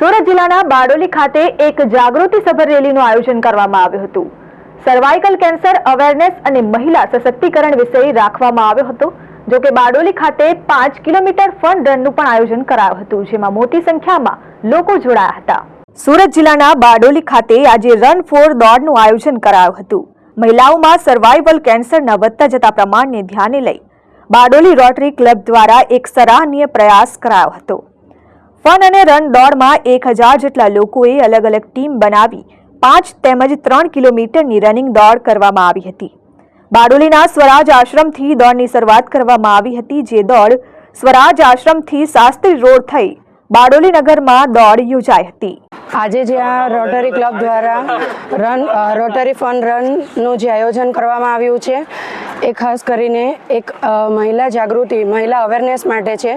સુરત જિલ્લાના બારડોલી ખાતે એક જાગૃતિ સભર રેલીનું આયોજન કરવામાં આવ્યું હતું. સર્વાઇકલ કેન્સર અવેરનેસ અને મહિલા સશક્તિકરણ વિષય રાખવામાં આવ્યો હતો, જો કે બારડોલી ખાતે પાંચ કિલોમીટર ફન રનનું પણ આયોજન કરાયું હતું, જેમાં મોટી સંખ્યામાં લોકો જોડાયા હતા. સુરત જિલ્લાના બારડોલી ખાતે આજે રન ફોર દોડનું આયોજન કરાયું હતું. મહિલાઓમાં સર્વાઇવલ કેન્સરના વધતા જતા પ્રમાણને ધ્યાને લઈ બારડોલી રોટરી ક્લબ દ્વારા એક સરાહનીય પ્રયાસ કરાયો હતો. ફન અને રન દોડમાં એક હજાર જેટલા લોકોએ અલગ અલગ ટીમ બનાવી પાંચ તેમજ ત્રણ કિલોમીટરની રનિંગ દોડ કરવામાં આવી હતી. બારડોલીના સ્વરાજ આશ્રમથી દોડની શરૂઆત કરવામાં આવી હતી, જે દોડ સ્વરાજ આશ્રમથી શાસ્ત્રી રોડ થઈ બારડોલી નગરમાં દોડ યોજાઈ હતી. આજે જ્યાં રોટરી ક્લબ દ્વારા રન રોટરી ફન રનનું જે આયોજન કરવામાં આવ્યું છે, એ ખાસ કરીને એક મહિલા જાગૃતિ, મહિલા અવેરનેસ માટે છે.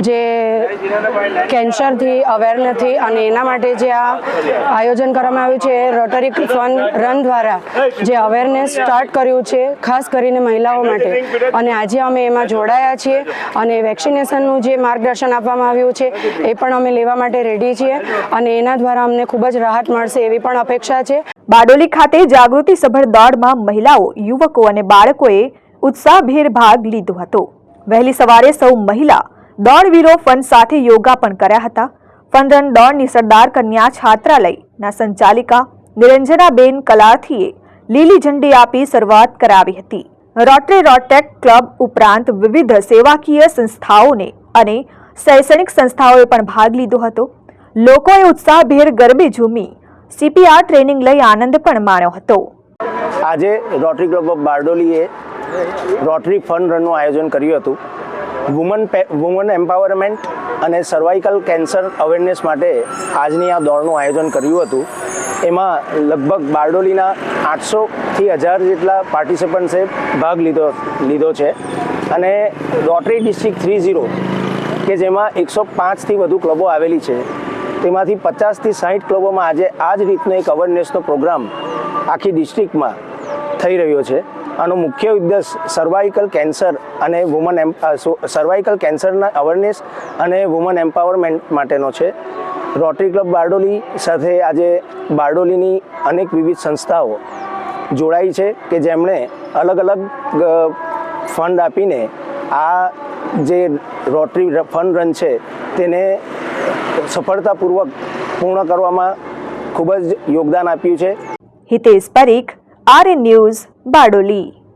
જે કેન્સરથી અવેર નથી અને એના માટે જે આ આયોજન કરવામાં આવ્યું છે રોટરી ફન રન દ્વારા જે અવેરનેસ સ્ટાર્ટ કર્યું છે, ખાસ કરીને મહિલાઓ માટે. અને આજે અમે એમાં જોડાયા છીએ અને વેક્સિનેશનનું જે માર્ગદર્શન આપવામાં આવ્યું છે, એ પણ અમે લેવા માટે રેડી છીએ અને એના દ્વારા અમને ખૂબ જ રાહત મળશે એવી પણ અપેક્ષા છે. બારડોલી ખાતે જાગૃતિ સભર દોડમાં મહિલાઓ, યુવકો અને બાળકોએ ઉત્સાહભેર ભાગ લીધો હતો. વહેલી સવારે સૌ મહિલા દોડવીરો ફન સાથે યોગા પણ કર્યા હતા. ફન રન દોડની સરદાર કન્યા છાત્રાલયના સંચાલિકા નિરંજનાબેન કલાથીએ લીલી ઝંડી આપી શરૂઆત કરાવી હતી. રોટરી રોટેક ક્લબ ઉપરાંત વિવિધ સેવાકીય સંસ્થાઓને અને શૈક્ષણિક સંસ્થાઓએ પણ ભાગ લીધો હતો. લોકોએ ઉત્સાહભેર ગરબે ઝૂમી. સીપીઆર ટ્રેનિંગ લઈ આનંદ પણ માણ્યો હતો. આજે રોટરી ક્લબ ઓફ બારડોલીએ રોટરી ફન રનનું આયોજન કર્યું હતું. વુમન વુમન એમ્પાવરમેન્ટ અને સર્વાઇકલ કેન્સર અવેરનેસ માટે આજની આ દોડનું આયોજન કર્યું હતું. એમાં લગભગ બારડોલીના આઠસોથી હજાર જેટલા પાર્ટિસિપન્ટ્સે ભાગ લીધો લીધો છે. અને રોટરી ડિસ્ટ્રિક્ટ થ્રી ઝીરો, કે જેમાં એકસો પાંચથી વધુ ક્લબો આવેલી છે. તેમાંથી પચાસથી સાહીઠ ક્લબોમાં આજે આ જ રીતનો એક અવેરનેસનો પ્રોગ્રામ આખી ડિસ્ટ્રિક્ટમાં થઈ રહ્યો છે. આનો મુખ્ય ઉદ્દેશ સર્વાઇકલ કેન્સર અને વુમન એમ સર્વાઇકલ કેન્સરના અવેરનેસ અને વુમન એમ્પાવરમેન્ટ માટેનો છે. રોટરી ક્લબ બારડોલી સાથે આજે બારડોલીની અનેક વિવિધ સંસ્થાઓ જોડાઈ છે કે જેમણે અલગ અલગ ફંડ આપીને આ જે રોટરી ફંડ રન છે તેને સફળતાપૂર્વક પૂર્ણ કરવામાં ખૂબ જ યોગદાન આપ્યું છે. Hitesh Parikh RN News, Badoli.